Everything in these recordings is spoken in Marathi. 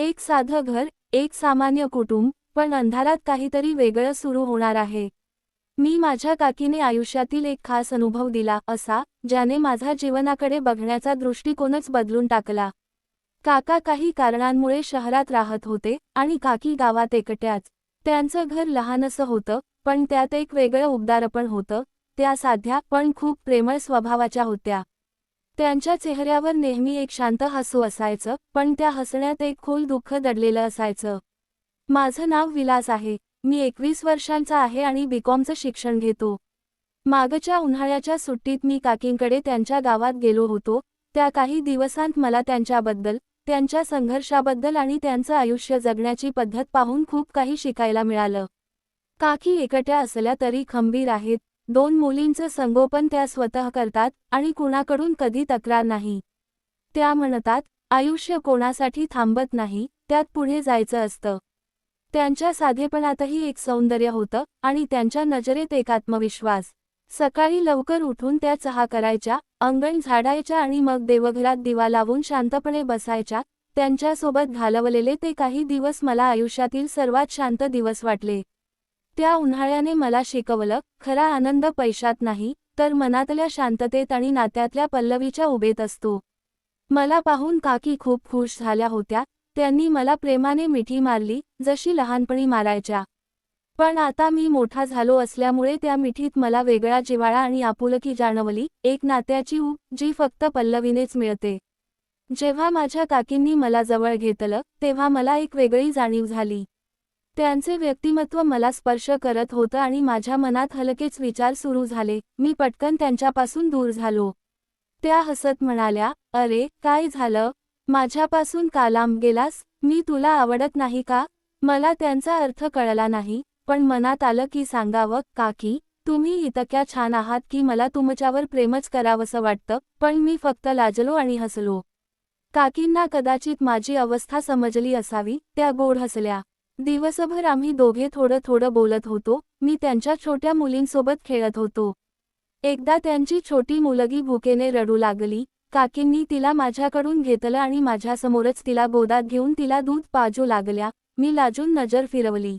एक साधं घर एक सामान्य कुटुंब पण अंधारात काहीतरी वेगळं सुरू होणार आहे. मी माझ्या काकीने आयुष्यातील एक खास अनुभव दिला असा ज्याने माझा जीवनाकडे बघण्याचा दृष्टिकोनच बदलून टाकला. काका काही कारणांमुळे शहरात राहत होते आणि काकी गावात एकट्याच. त्यांचं घर लहानसं होतं पण त्यात एक वेगळं उबदारपण होतं त्या साध्या पण खूप प्रेमळ स्वभावाच्या होत्या. त्यांच्या चेहऱ्यावर नेहमी एक शांत हसू असायचं पण त्या हसण्यात एक खोल दुःख दडलेलं असायचं. माझं नाव विलास आहे. मी एकवीस वर्षांचा आहे आणि बीकॉमचं शिक्षण घेतो. मागच्या उन्हाळ्याच्या सुट्टीत मी काकींकडे त्यांच्या गावात गेलो होतो. त्या काही दिवसांत मला त्यांच्याबद्दल त्यांच्या संघर्षाबद्दल आणि त्यांचं आयुष्य जगण्याची पद्धत पाहून खूप काही शिकायला मिळालं. काकी एकट्या असल्या तरी खंबीर आहेत. दोन मुलींचं संगोपन त्या स्वतः करतात आणि कुणाकडून कधी तक्रार नाही. त्या म्हणतात आयुष्य कोणासाठी थांबत नाही त्यात पुढे जायचं असतं. त्यांच्या साधेपणातही एक सौंदर्य होतं आणि त्यांच्या नजरेत एक आत्मविश्वास. सकाळी लवकर उठून त्या चहा करायच्या अंगण झाडायच्या आणि मग देवघरात दिवा लावून शांतपणे बसायच्या. त्यांच्यासोबत घालवलेले ते काही दिवस मला आयुष्यातील सर्वात शांत दिवस वाटले. त्या उन्हाळ्याने मला शिकवलं खरा आनंद पैशात नाही तर मनातल्या शांततेत आणि नात्यातल्या पल्लवीच्या उभेत असतो. मला पाहून काकी खूप खुश झाल्या होत्या त्यांनी मला प्रेमाने मिठी मारली जशी लहानपणी मारायच्या. पण आता मी मोठा झालो असल्यामुळे त्या मिठीत मला वेगळा जिवाळा आणि आपुलकी जाणवली एक नात्याची ऊब जी फक्त पल्लवीनेच मिळते. जेव्हा माझ्या काकींनी मला जवळ घेतलं तेव्हा मला एक वेगळी जाणीव झाली. त्यांचे व्यक्तिमत्व मला स्पर्श करत होतं आणि माझ्या मनात हलकेच विचार सुरू झाले. मी पटकन त्यांच्यापासून दूर झालो. त्या हसत म्हणाल्या अरे काय झालं? माझ्यापासून का लांब गेलास? मी तुला आवडत नाही का? मला त्यांचा अर्थ कळला नाही. पण मनात आलं की सांगावं काकी तुम्ही इतक्या छान आहात की मला तुमच्यावर प्रेमच करावंसं वाटतं. पण मी फक्त लाजलो आणि हसलो. काकींना कदाचित माझी अवस्था समजली असावी. त्या गोड हसल्या. दिवसभर आम्ही दोघे थोडं थोडं बोलत होतो. मी त्यांच्या छोट्या मुलींसोबत खेळत होतो. एकदा त्यांची छोटी मुलगी भुकेने रडू लागली. काकींनी तिला माझ्याकडून घेतलं आणि माझ्यासमोरच तिला गोदात घेऊन तिला दूध पाजू लागल्या. मी लाजून नजर फिरवली.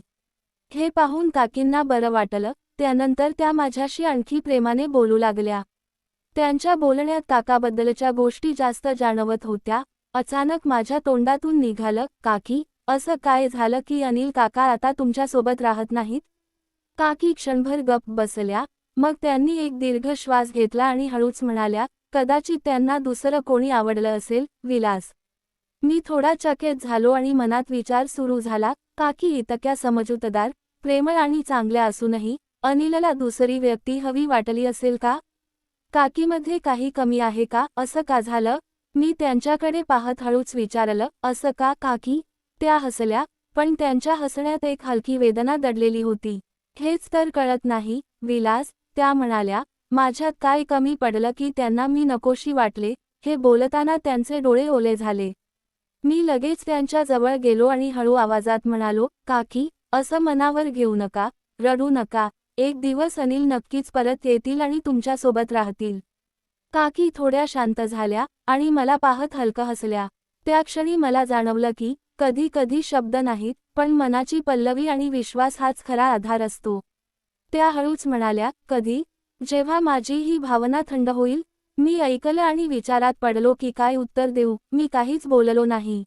हे पाहून काकींना बरं वाटलं. त्यानंतर त्या माझ्याशी आणखी प्रेमाने बोलू लागल्या. त्यांच्या बोलण्यात काकाबद्दलच्या गोष्टी जास्त जाणवत होत्या. अचानक माझ्या तोंडातून निघालं काकी असं काय झालं की अनिल काका आता तुमच्यासोबत राहत नाहीत? काकी क्षणभर गप बसल्या मग त्यांनी एक दीर्घ श्वास घेतला आणि हळूच म्हणाल्या कदाचित त्यांना दुसरं कोणी आवडलं असेल विलास. मी थोडा चकित झालो आणि मनात विचार सुरू झाला काकी इतक्या समजूतदार प्रेमळ आणि चांगल्या असूनही अनिलला दुसरी व्यक्ती हवी वाटली असेल का? काकीमध्ये काही कमी आहे का? असं का झालं? मी त्यांच्याकडे पाहत हळूच विचारलं असं का काकी? त्या हसल्या पण त्यांच्या हसण्यात एक हलकी वेदना दडलेली होती. हेच तर कळत नाही विलास त्या म्हणाल्या माझ्यात काय कमी पडलं की त्यांना मी नकोशी वाटले हे बोलताना त्यांचे डोळे ओले झाले. मी लगेच त्यांच्या जवळ गेलो आणि हळू आवाजात म्हणालो काकी असं मनावर घेऊ नका रडू नका एक दिवस अनिल नक्कीच परत येतील आणि तुमच्यासोबत राहतील. काकी थोड्या शांत झाल्या आणि मला पाहत हलकं हसल्या. त्या क्षणी मला जाणवलं की कधी कधी शब्द नाहीत पण मनाची पल्लवी आणि विश्वास हाच खरा आधार असतो. त्या हळूच म्हणाल्या कधी? जेव्हा माझी ही भावना थंड होईल मी ऐकलं आणि विचारात पडलो की काय उत्तर देऊ मी काहीच बोललो नाही.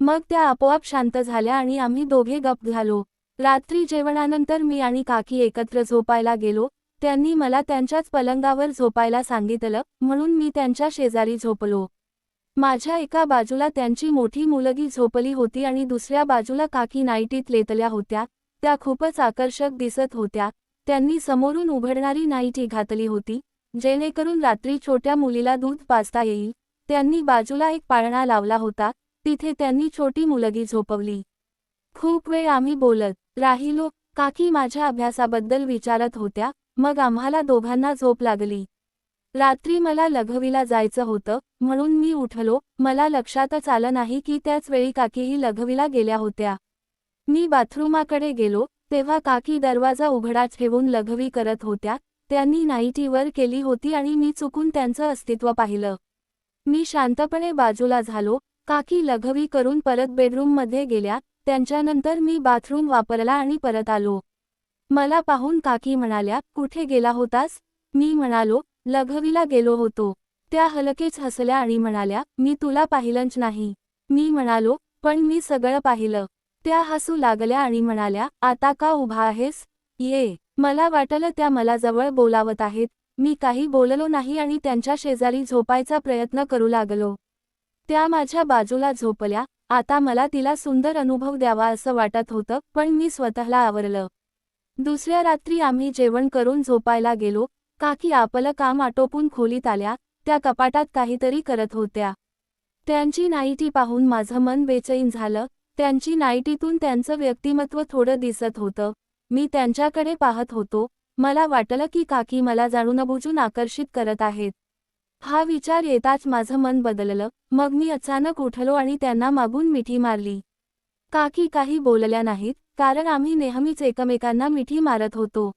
मग त्या आपोआप शांत झाल्या आणि आम्ही दोघे गप झालो. रात्री जेवणानंतर मी आणि काकी एकत्र झोपायला गेलो. त्यांनी मला त्यांच्याच पलंगावर झोपायला सांगितलं म्हणून मी त्यांच्या शेजारी झोपलो. माझ्या एका बाजूला त्यांची मोठी मुलगी झोपली होती आणि दुसऱ्या बाजूला काकी नाईटीत लेतल्या होत्या. त्या खूपच आकर्षक दिसत होत्या. त्यांनी समोरून उघडणारी नाईटी घातली होती जेणेकरून रात्री छोट्या मुलीला दूध पाजता येईल. त्यांनी बाजूला एक पाळणा लावला होता. तिथे त्यांनी छोटी मुलगी झोपवली. खूप वेळ आम्ही बोलत राहिलो. काकी माझ्या अभ्यासाबद्दल विचारत होत्या. मग आम्हाला दोघांना झोप लागली. रात्री मला लघवीला जायचं होतं म्हणून मी उठलो. मला लक्षातच आलं नाही की त्याच वेळी काकीही लघवीला गेल्या होत्या. मी बाथरूमाकडे गेलो तेव्हा काकी दरवाजा उघडा ठेवून लघवी करत होत्या. त्यांनी नाईटीवर केली होती आणि मी चुकून त्यांचं अस्तित्व पाहिलं. मी शांतपणे बाजूला झालो. काकी लघवी करून परत बेडरूममध्ये गेल्या. त्यांच्यानंतर मी बाथरूम वापरला आणि परत आलो. मला पाहून काकी म्हणाल्या कुठे गेला होतास? मी म्हणालो लघवीला गेलो होतो. त्या हलकेच हसल्या आणि म्हणाल्या मी तुला पाहिलंच नाही. मी म्हणालो पण मी सगळं पाहिलं. त्या हसू लागल्या आणि म्हणाल्या आता का उभा आहेस? ये. मला वाटलं त्या मला जवळ बोलावत आहेत. मी काही बोललो नाही आणि त्यांच्या शेजारी झोपायचा प्रयत्न करू लागलो. त्या माझ्या बाजूला झोपल्या. आता मला तिला सुंदर अनुभव द्यावा असं वाटत होतं पण मी स्वतःला आवरलं. दुसऱ्या रात्री आम्ही जेवण करून झोपायला गेलो. काकी आपलं काम आटोपून खोलीत आल्या त्या कपाटात काहीतरी करत होत्या. त्यांची नाईटी पाहून माझं मन बेचैन झालं त्यांची नाईटीतून त्यांचं व्यक्तिमत्व थोडं दिसत होतं. मी त्यांच्याकडे पाहत होतो मला वाटलं की काकी मला जाणूनबुजून आकर्षित करत आहेत. हा विचार येताच माझं मन बदललं मग मी अचानक उठलो आणि त्यांना मागून मिठी मारली. काकी काही बोलल्या नाहीत कारण आम्ही नेहमीच एकमेकांना मिठी मारत होतो.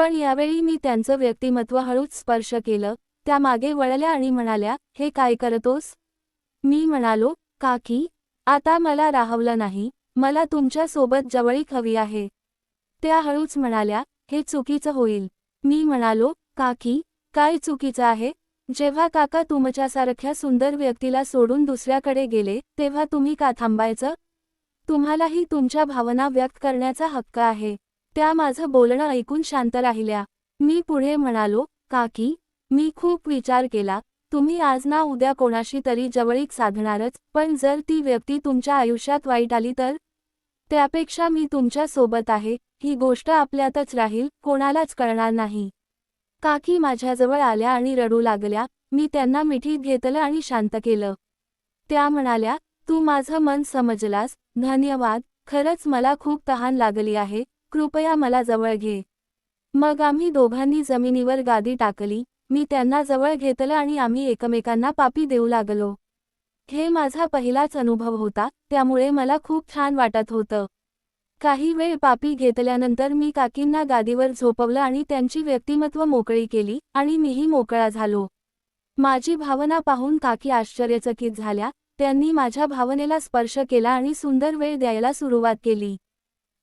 पण यावेळी मी त्यांचं व्यक्तिमत्व हळूच स्पर्श केलं त्या मागे वळल्या आणि म्हणाल्या हे काय करतोस? मी म्हणालो काकी आता मला राहवलं नाही मला तुमच्यासोबत जवळीक हवी आहे. त्या हळूच म्हणाल्या हे चुकीचं होईल. मी म्हणालो काकी काय चुकीचं आहे? जेव्हा काका तुमच्यासारख्या सुंदर व्यक्तीला सोडून दुसऱ्याकडे गेले तेव्हा तुम्ही का थांबायचं? तुम्हालाही तुमच्या भावना व्यक्त करण्याचा हक्क आहे. त्या माझं बोलणं ऐकून शांत राहिल्या. मी पुढे म्हणालो काकी मी खूप विचार केला. तुम्ही आज ना उद्या कोणाशी तरी जवळीक साधणारच पण जर ती व्यक्ती तुमच्या आयुष्यात वाईट आली तर? त्यापेक्षा मी तुमच्यासोबत आहे. ही गोष्ट आपल्यातच राहील कोणालाच कळणार नाही. काकी माझ्याजवळ आल्या आणि रडू लागल्या. मी त्यांना मिठीत घेतलं आणि शांत केलं. त्या म्हणाल्या तू माझं मन समजलास. धन्यवाद. खरंच मला खूप तहान लागली आहे. कृपया मला जवळ घे. मग आम्ही दोघांनी जमिनीवर गादी टाकली मी त्यांना जवळ घेतलं आणि आम्ही एकमेकांना पापी देऊ लागलो. हे माझा पहिलाच अनुभव होता त्यामुळे मला खूप छान वाटत होतं. काही वेळ पापी घेतल्यानंतर मी काकींना गादीवर झोपवलं आणि त्यांची व्यक्तिमत्व मोकळी केली आणि मीही मोकळा झालो. माझी भावना पाहून काकी आश्चर्यचकित झाल्या त्यांनी माझ्या भावनेला स्पर्श केला आणि सुंदर वेळ द्यायला सुरुवात केली.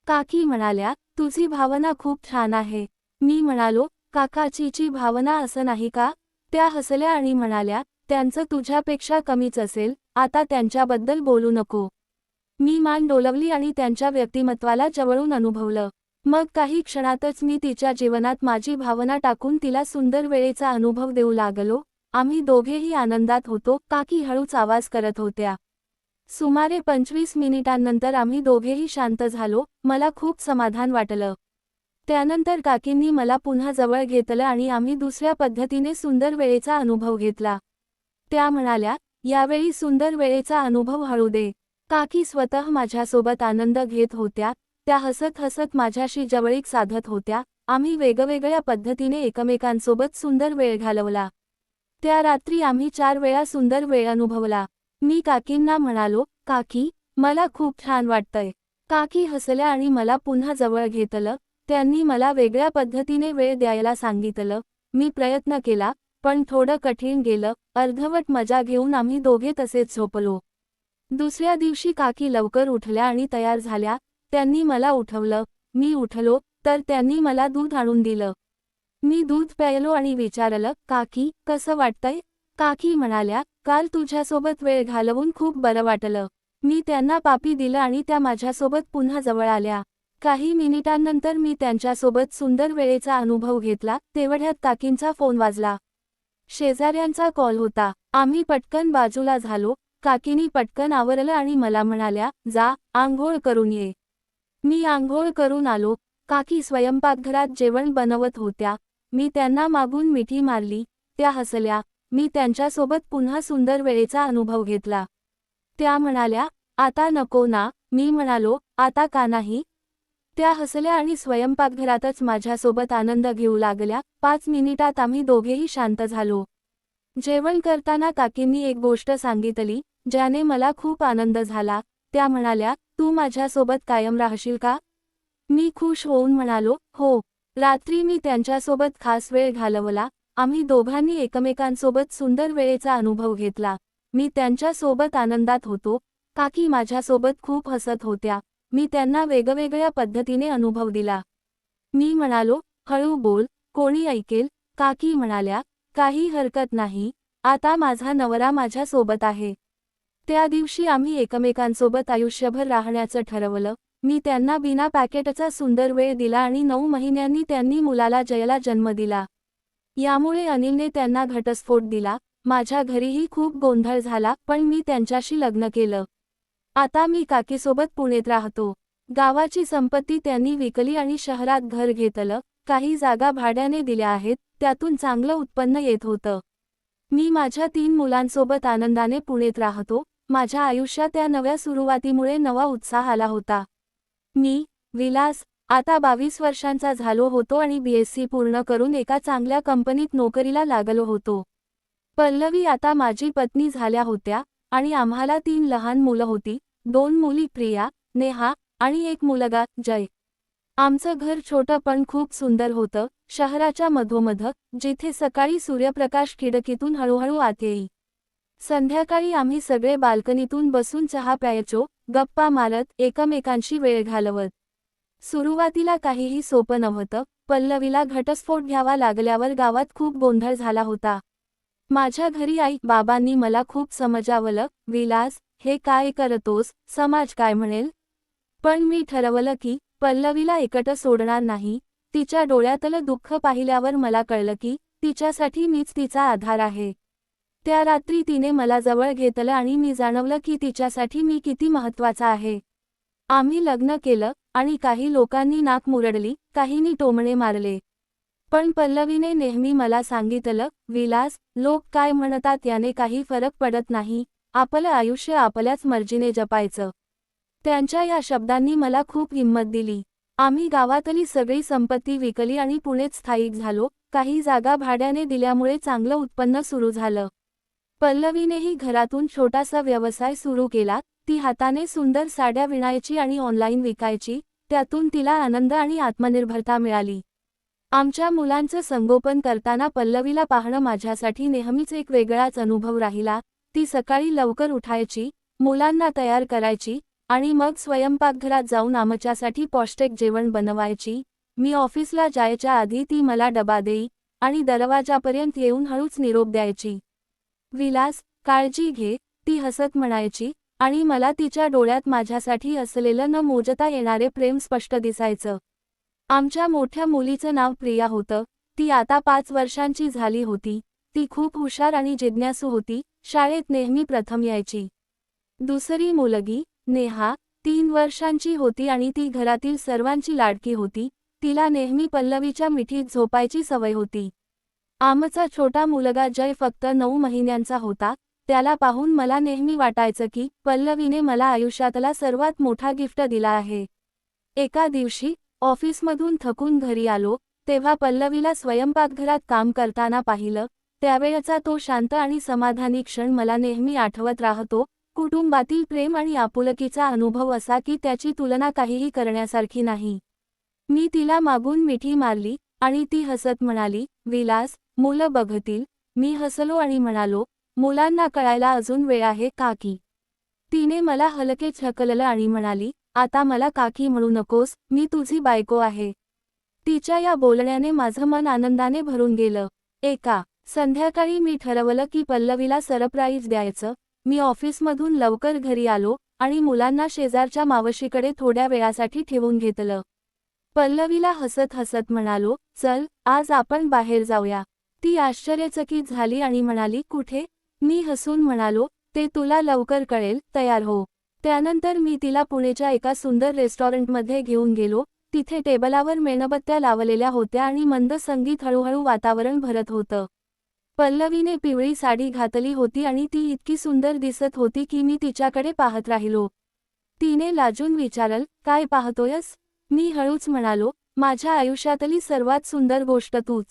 काकी म्हणाल्या तुझी भावना खूप छान आहे. मी म्हणालो काकाचीची भावना असं नाही का? त्या हसल्या आणि म्हणाल्या त्यांचं तुझ्यापेक्षा कमीच असेल आता त्यांच्याबद्दल बोलू नको. मी मान डोलवली आणि त्यांच्या व्यक्तिमत्वाला जवळून अनुभवलं. मग काही क्षणातच मी तिच्या जीवनात माझी भावना टाकून तिला सुंदर वेळेचा अनुभव देऊ लागलो. आम्ही दोघेही आनंदात होतो. काकी हळूच आवाज करत होत्या. सुमारे पंचवीस मिनिटांनंतर आम्ही दोघेही शांत झालो. मला खूप समाधान वाटलं. त्यानंतर काकींनी मला पुन्हा जवळ घेतलं आणि आम्ही दुसऱ्या पद्धतीने सुंदर वेळेचा अनुभव घेतला. त्या म्हणाल्या यावेळी सुंदर वेळेचा अनुभव हळू दे. काकी स्वतः माझ्यासोबत आनंद घेत होत्या. त्या हसत हसत माझ्याशी जवळीक साधत होत्या. आम्ही वेगवेगळ्या पद्धतीने एकमेकांसोबत सुंदर वेळ घालवला. त्या रात्री आम्ही चार वेळा सुंदर वेळ अनुभवला. मी काकींना म्हणालो काकी मला खूप छान वाटतंय. काकी हसल्या आणि मला पुन्हा जवळ घेतलं. त्यांनी मला वेगळ्या पद्धतीने वेळ द्यायला सांगितलं. मी प्रयत्न केला पण थोडं कठीण गेलं. अर्धवट मजा घेऊन आम्ही दोघे तसेच झोपलो. दुसऱ्या दिवशी काकी लवकर उठल्या आणि तयार झाल्या. त्यांनी मला उठवलं. मी उठलो तर त्यांनी मला दूध आणून दिलं. मी दूध प्यायलो आणि विचारलं काकी कसं वाटतंय? काकी म्हणाल्या काल तुझ्यासोबत वेळ घालवून खूप बरं वाटलं. मी त्यांना पापी दिलं आणि त्या माझ्यासोबत पुन्हा जवळ आल्या. काही मिनिटांनंतर मी त्यांच्यासोबत सुंदर वेळेचा अनुभव घेतला तेवढ्यात काकींचा फोन वाजला. शेजाऱ्यांचा कॉल होता. आम्ही पटकन बाजूला झालो. काकीनी पटकन आवरलं आणि मला म्हणाल्या जा आंघोळ करून ये. मी आंघोळ करून आलो. काकी स्वयंपाकघरात जेवण बनवत होत्या. मी त्यांना मागून मिठी मारली. त्या हसल्या. मी त्यांच्यासोबत पुन्हा सुंदर वेळेचा अनुभव घेतला. त्या म्हणाल्या आता नको ना. मी म्हणालो आता का नाही? त्या हसल्या आणि स्वयंपाकघरातच माझ्यासोबत आनंद घेऊ लागल्या. पाच मिनिटात आम्ही दोघेही शांत झालो. जेवण करताना काकींनी एक गोष्ट सांगितली ज्याने मला खूप आनंद झाला. त्या म्हणाल्या तू माझ्यासोबत कायम राहशील का? मी खुश होऊन म्हणालो हो. रात्री मी त्यांच्यासोबत खास वेळ घालवला. आम्ही दोघांनी एकमेकांसोबत सुंदर वेळेचा अनुभव घेतला. मी त्यांच्यासोबत आनंदात होतो. काकी माझ्यासोबत खूप हसत होत्या. मी त्यांना वेगवेगळ्या पद्धतीने अनुभव दिला. मी म्हणालो हळू बोल. कोणी ऐकेल काकी म्हणाल्या काही हरकत नाही. आता माझा नवरा माझ्यासोबत आहे. त्या दिवशी आम्ही एकमेकांसोबत आयुष्यभर राहण्याचं ठरवलं. मी त्यांना बिना पॅकेटचा सुंदर वेळ दिला आणि नऊ महिन्यांनी त्यांनी मुलाला जयला जन्म दिला. यामुळे अनिलने त्यांना घटस्फोट दिला. माझ्या घरीही खूप गोंधळ झाला पण मी त्यांच्याशी लग्न केलं. आता मी काकीसोबत पुणेत राहतो. गावाची संपत्ती त्यांनी विकली आणि शहरात घर घेतलं. काही जागा भाड्याने दिल्या आहेत त्यातून चांगलं उत्पन्न येत होतं. मी माझ्या तीन मुलांसोबत आनंदाने पुणेत राहतो. माझ्या आयुष्यात त्या नव्या सुरुवातीमुळे नवा उत्साह आला होता. मी विलास आता बावीस वर्षांचा झालो होतो आणि बीएससी पूर्ण करून एका चांगल्या कंपनीत नोकरीला लागलो होतो. पल्लवी आता माझी पत्नी झाल्या होत्या आणि आम्हाला तीन लहान मुलं होती दोन मुली प्रिया नेहा आणि एक मुलगा जय. आमचं घर छोटं पण खूप सुंदर होतं शहराच्या मधोमध जिथे सकाळी सूर्यप्रकाश खिडकीतून हळूहळू आत येई. संध्याकाळी आम्ही सगळे बाल्कनीतून बसून चहा प्यायचो गप्पा मारत एकमेकांशी वेळ घालवत. सुरुवातीला काहीही सोपं नव्हतं. पल्लवीला घटस्फोट घ्यावा लागल्यावर गावात खूप गोंधळ झाला होता. माझ्या घरी आई बाबांनी मला खूप समजावलं विलास हे काय करतोस समाज काय म्हणेल? पण मी ठरवलं की पल्लवीला एकटं सोडणार नाही. तिच्या डोळ्यातलं दुःख पाहिल्यावर मला कळलं की तिच्यासाठी मीच तिचा आधार आहे. त्या रात्री तिने मला जवळ घेतलं आणि मी जाणवलं की तिच्यासाठी मी किती महत्त्वाचा आहे. आम्ही लग्न केलं आणि काही लोकांनी नाक मुरडली काहींनी टोमणे मारले. पण पल्लवीने नेहमी मला सांगितलं विलास लोक काय म्हणतात याने काही फरक पडत नाही आपलं आयुष्य आपल्याच मर्जीने जपायचं. त्यांच्या या शब्दांनी मला खूप हिंमत दिली. आम्ही गावातली सगळी संपत्ती विकली आणि पुणेच स्थायिक झालो काही जागा भाड्याने दिल्यामुळे चांगलं उत्पन्न सुरू झालं. पल्लवीनेही घरातून छोटासा व्यवसाय सुरू केला ती हाताने सुंदर साड्या विणायची आणि ऑनलाईन विकायची त्यातून तिला आनंद आणि आत्मनिर्भरता मिळाली. आमच्या मुलांचं संगोपन करताना पल्लवीला पाहणं माझ्यासाठी नेहमीच एक वेगळाच अनुभव राहिला. ती सकाळी लवकर उठायची मुलांना तयार करायची आणि मग स्वयंपाकघरात जाऊन आमच्यासाठी पौष्टिक जेवण बनवायची. मी ऑफिसला जायच्या आधी ती मला डबा देई आणि दरवाजापर्यंत येऊन हळूच निरोप द्यायची. विलास काळजी घे ती हसत म्हणायची. आणि मला तिच्या डोळ्यात माझ्यासाठी असलेलं न मोजता येणारे प्रेम स्पष्ट दिसायचं. आमच्या मोठ्या मुलीचं नाव प्रिया होतं. ती आता पाच वर्षांची झाली होती. ती खूप हुशार आणि जिज्ञासू होती. शाळेत नेहमी प्रथम यायची. दुसरी मुलगी नेहा तीन वर्षांची होती आणि ती घरातील सर्वांची लाडकी होती. तिला नेहमी पल्लवीच्या मिठीत झोपायची सवय होती. आमचा छोटा मुलगा जय फक्त नऊ महिन्यांचा होता. त्याला पाहून मला नेहमी वाटायचं की पल्लवीने मला आयुष्यातला सर्वात मोठा गिफ्ट दिला आहे. एका दिवशी ऑफिसमधून थकून घरी आलो तेव्हा पल्लवीला स्वयंपाकघरात काम करताना पाहिलं त्यावेळचा तो शांत आणि समाधानी क्षण मला नेहमी आठवत राहतो कुटुंबातील प्रेम आणि आपुलकीचा अनुभव असा की त्याची तुलना काहीही करण्यासारखी नाही. मी तिला मागून मिठी मारली आणि ती हसत म्हणाली विलास मुलं बघतील. मी हसलो आणि म्हणालो मुलांना कळायला अजून वेळ आहे काकी. तिने मला हलके छकललं आणि म्हणाली आता मला काकी म्हणू नकोस मी तुझी बायको आहे. तिच्या या बोलण्याने माझं मन आनंदाने भरून गेलं. एका संध्याकाळी मी ठरवलं की पल्लवीला सरप्राईज द्यायचं. मी ऑफिसमधून लवकर घरी आलो आणि मुलांना शेजारच्या मावशीकडे थोड्या वेळासाठी ठेवून घेतलं. पल्लवीला हसत हसत म्हणालो चल आज आपण बाहेर जाऊया. ती आश्चर्यचकित झाली आणि म्हणाली कुठे? मी हसून म्हणालो ते तुला लवकर कळेल तयार हो. त्यानंतर मी तिला पुणेच्या एका सुंदर रेस्टॉरंटमध्ये घेऊन गेलो. तिथे टेबलावर मेणबत्त्या लावलेल्या होत्या आणि मंद संगीत हळूहळू वातावरण भरत होतं. पल्लवीने पिवळी साडी घातली होती आणि ती इतकी सुंदर दिसत होती की मी तिच्याकडे पाहत राहिलो. तिने लाजून विचारल काय पाहतोयस? मी हळूच म्हणालो माझ्या आयुष्यातली सर्वात सुंदर गोष्ट तूच.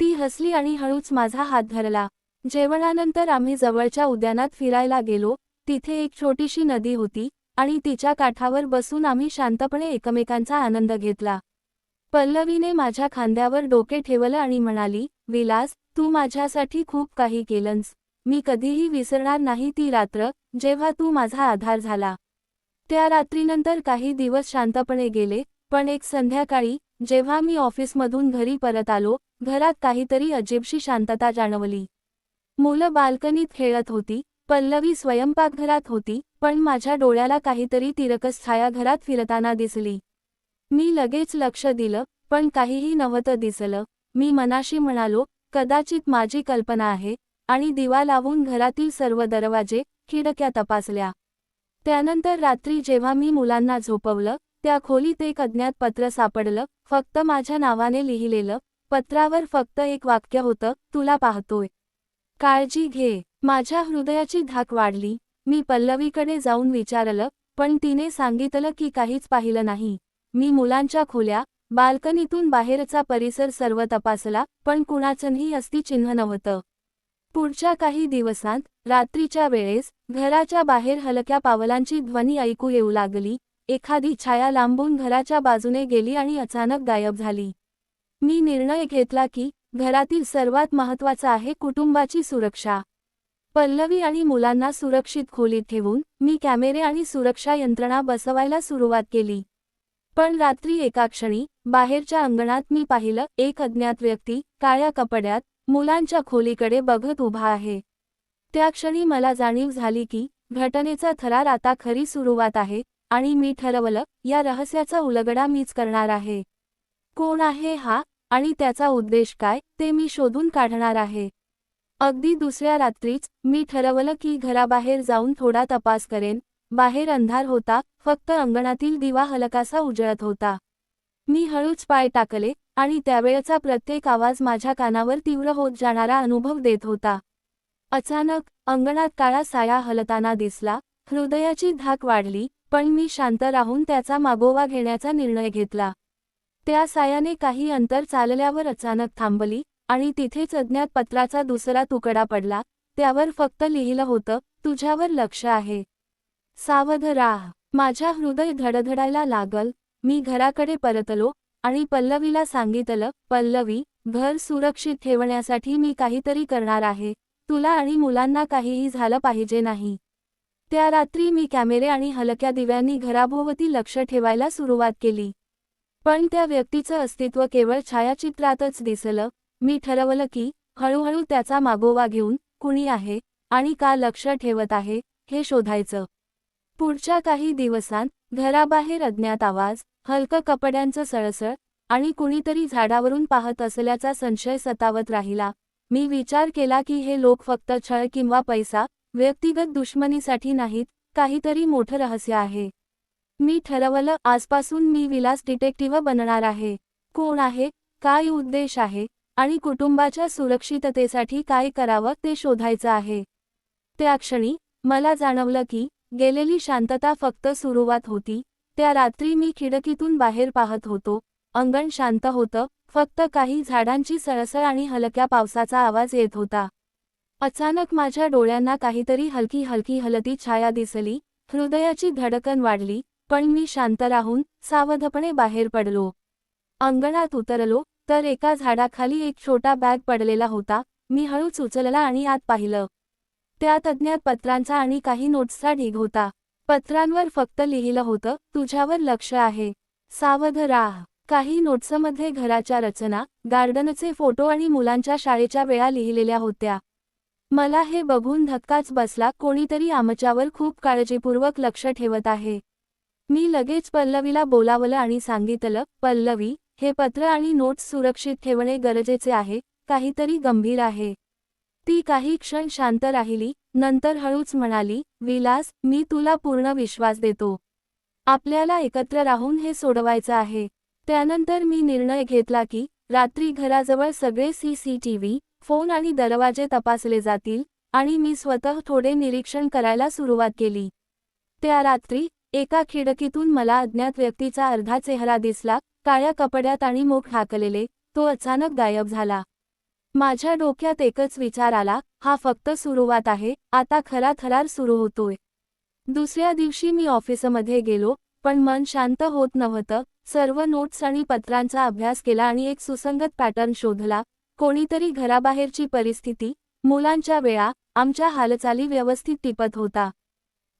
ती हसली आणि हळूच माझा हात धरला. जेवणानंतर आम्ही जवळच्या उद्यानात फिरायला गेलो. तिथे एक छोटीशी नदी होती आणि तिच्या काठावर बसून आम्ही शांतपणे एकमेकांचा आनंद घेतला. पल्लवीने माझ्या खांद्यावर डोके ठेवलं आणि म्हणाली विलास तू माझ्यासाठी खूप काही केलंस. मी कधीही विसरणार नाही ती रात्र जेव्हा तू माझा आधार झाला. त्या रात्रीनंतर काही दिवस शांतपणे गेले पण एक संध्याकाळी जेव्हा मी ऑफिसमधून घरी परत आलो घरात काहीतरी अजीबशी शांतता जाणवली. मुलं बाल्कनीत खेळत होती पल्लवी स्वयंपाकघरात होती पण माझ्या डोळ्याला काहीतरी तिरकस छाया घरात फिरताना दिसली. मी लगेच लक्ष दिलं पण काहीही नव्हतं दिसलं. मी मनाशी म्हणालो कदाचित माझी कल्पना आहे आणि दिवा लावून घरातील सर्व दरवाजे खिडक्या तपासल्या. त्यानंतर रात्री जेव्हा मी मुलांना झोपवलं त्या खोलीत एक अज्ञात पत्र सापडलं फक्त माझ्या नावाने लिहिलेलं पत्रावर फक्त एक वाक्य होतं तुला पाहतोय. काळजी घे. माझ्या हृदयाची धाक वाढली. मी पल्लवीकडे जाऊन विचारलं पण तिने सांगितलं की काहीच पाहिलं नाही. मी मुलांच्या खोल्या बाल्कनीतून बाहेरचा परिसर सर्व तपासला पण कुणाचंही अस्थिचिन्ह नव्हतं. पुढच्या काही दिवसांत रात्रीच्या वेळेस घराच्या बाहेर हलक्या पावलांची ध्वनी ऐकू येऊ लागली. एखादी छाया लांबून घराच्या बाजूने गेली आणि अचानक गायब झाली. मी निर्णय घेतला की घरातील सर्वात महत्त्वाचं आहे कुटुंबाची सुरक्षा. पल्लवी आणि मुलांना सुरक्षित खोलीत ठेवून मी कॅमेरे आणि सुरक्षा यंत्रणा बसवायला सुरुवात केली. पण रात्री एका क्षणी बाहेरच्या अंगणात मी पाहिलं एक अज्ञात व्यक्ती काळ्या कपड्यात मुलांच्या खोलीकडे बघत उभा आहे. त्या क्षणी मला जाणीव झाली की घटनेचा थरार आता खरी सुरुवात आहे आणि मी ठरवलं या रहस्याचा उलगडा मीच करणार आहे. कोण आहे हा? आणि त्याचा उद्देश काय ते मी शोधून काढणार आहे. अगदी दुसऱ्या रात्रीच मी ठरवलं की घराबाहेर जाऊन थोडा तपास करेन बाहेर अंधार होता फक्त अंगणातील दिवा हलकासा उजळत होता. मी हळूच पाय टाकले आणि त्यावेळचा प्रत्येक आवाज माझ्या कानावर तीव्र होत जाणारा अनुभव देत होता. अचानक अंगणात काळा साया हलताना दिसला हृदयाची धाक वाढली पण मी शांत राहून त्याचा मागोवा घेण्याचा निर्णय घेतला. त्या सायाने काही अंतर चालल्यावर अचानक थांबली आणि तिथेच अज्ञात पत्राचा दुसरा तुकडा पडला. त्यावर फक्त लिहिलं होतं तुझ्यावर लक्ष आहे. सावध राह. माझ्या हृदय धडधडायला लागल. मी घराकडे परतलो आणि पल्लवीला सांगितलं पल्लवी घर सुरक्षित ठेवण्यासाठी मी काहीतरी करणार आहे. तुला आणि मुलांना काहीही झालं पाहिजे नाही. त्या रात्री मी कॅमेरे आणि हलक्या दिव्यांनी घराभोवती लक्ष ठेवायला सुरुवात केली. पण त्या व्यक्तीचं अस्तित्व केवळ छायाचित्रातच दिसलं. मी ठरवलं की हळूहळू त्याचा मागोवा घेऊन कुणी आहे आणि का लक्ष ठेवत आहे हे शोधायचं. पुढच्या काही दिवसांत घराबाहेर अज्ञात आवाज हलकं कपड्यांचं सळसळ आणि कुणीतरी झाडावरून पाहत असल्याचा संशय सतावत राहिला. मी विचार केला की हे लोक फक्त छळ किंवा पैसा व्यक्तिगत दुश्मनीसाठी नाहीत काहीतरी मोठं रहस्य आहे. मी ठरवलं आजपासून मी विलास डिटेक्टिव्ह बनणार आहे. कोण आहे? काय उद्देश आहे? आणि कुटुंबाच्या सुरक्षिततेसाठी काय करावं ते शोधायचं आहे. त्या क्षणी मला जाणवलं की गेलेली शांतता फक्त सुरुवात होती. त्या रात्री मी खिडकीतून बाहेर पाहत होतो. अंगण शांत होतं फक्त काही झाडांची सळसळ आणि हलक्या पावसाचा आवाज येत होता. अचानक माझ्या डोळ्यांना काहीतरी हलकी हलकी हलती छाया दिसली. हृदयाची धडकन वाढली. पण मी शांत राहून सावधपणे बाहेर पडलो. अंगणात उतरलो तर एका झाडाखाली एक छोटा बॅग पडलेला होता. मी हळूच उचलला आणि आत पाहिलं. त्यात अज्ञात पत्रांचा आणि काही नोट्सचा ढीग होता. पत्रांवर फक्त लिहिलं होतं तुझ्यावर लक्ष आहे. सावध राह. काही नोट्समध्ये घराच्या रचना गार्डनचे फोटो आणि मुलांच्या शाळेच्या वेळा लिहिलेल्या होत्या. मला हे बघून धक्काच बसला. कोणीतरी आमच्यावर खूप काळजीपूर्वक लक्ष ठेवत आहे. मी लगेच पल्लवीला बोलावलं आणि सांगितलं पल्लवी हे पत्र आणि नोट्स सुरक्षित ठेवणे गरजेचे आहे काहीतरी गंभीर आहे. ती काही क्षण शांत राहिली नंतर हळूच म्हणाली विलास मी तुला पूर्ण विश्वास देतो. आपल्याला एकत्र राहून हे सोडवायचं आहे. त्यानंतर मी निर्णय घेतला की रात्री घराजवळ सगळे सीसीटीव्ही फोन आणि दरवाजे तपासले जातील आणि मी स्वतः थोडे निरीक्षण करायला सुरुवात केली. त्या रात्री एका खिडकीतून मला अज्ञात व्यक्तीचा अर्धा चेहरा दिसला काळ्या कपड्यात आणि मुख हाकलेले तो अचानक गायब झाला. माझ्या डोक्यात एकच विचार आला हा फक्त सुरुवात आहे आता खरा थरार सुरू होतोय. दुसऱ्या दिवशी मी ऑफिसमध्ये गेलो पण मन शांत होत नव्हतं सर्व नोट्स आणि पत्रांचा अभ्यास केला आणि एक सुसंगत पॅटर्न शोधला कोणीतरी घराबाहेरची परिस्थिती मुलांच्या वेळा आमच्या हालचाली व्यवस्थित टिपत होता.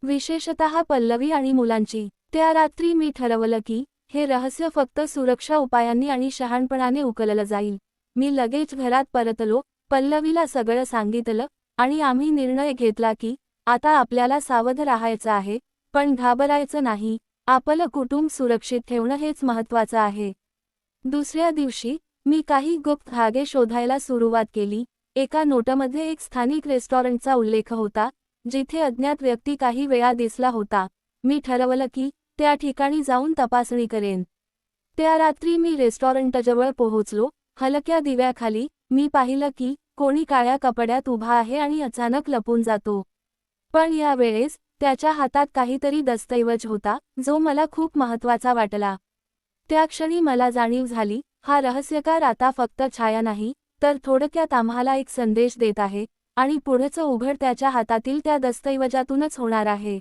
विशेषतः पल्लवी आणि मुलांची. त्या रात्री मी ठरवलं की हे रहस्य फक्त सुरक्षा उपायांनी आणि शहाणपणाने उकललं जाईल. मी लगेच घरात परतलो पल्लवीला सगळं सांगितलं आणि आम्ही निर्णय घेतला की आता आपल्याला सावध राहायचं आहे पण घाबरायचं नाही. आपलं कुटुंब सुरक्षित ठेवणं हेच महत्वाचं आहे. दुसऱ्या दिवशी मी काही गुप्त धागे शोधायला सुरुवात केली. एका नोटमध्ये एक स्थानिक रेस्टॉरंटचा उल्लेख होता जिथे अज्ञात व्यक्ती काही वेळा दिसला होता. मी ठरवलं की त्या ठिकाणी जाऊन तपासणी करेन. त्या रात्री मी रेस्टॉरंटजवळ पोहोचलो. हलक्या दिव्याखाली मी पाहिलं की कोणी काळ्या कपड्यात उभा आहे आणि अचानक लपून जातो. पण या वेळेस त्याच्या हातात काहीतरी दस्तऐवज होता जो मला खूप महत्त्वाचा वाटला. त्या क्षणी मला जाणीव झाली हा रहस्यकार आता फक्त छाया नाही तर थोडक्यात आम्हाला एक संदेश देत आहे आणि पुढचं उघड त्याच्या हातातील त्या दस्तऐवजातूनच होणार आहे.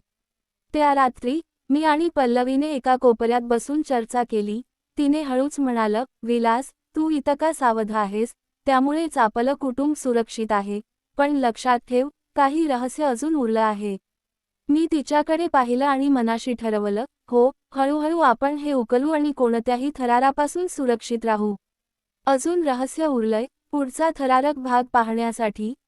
त्या रात्री मी आणि पल्लवीने एका कोपऱ्यात बसून चर्चा केली. तिने हळूच म्हणालं विलास तू इतका सावध आहेस? त्यामुळेच आपलं कुटुंब सुरक्षित आहे. पण लक्षात ठेव काही रहस्य अजून उरलं आहे. मी तिच्याकडे पाहिलं आणि मनाशी ठरवलं हो हळूहळू आपण हे उकलू आणि कोणत्याही थरारापासून सुरक्षित राहू. अजून रहस्य उरलंय. पुढचा थरारक भाग पाहण्यासाठी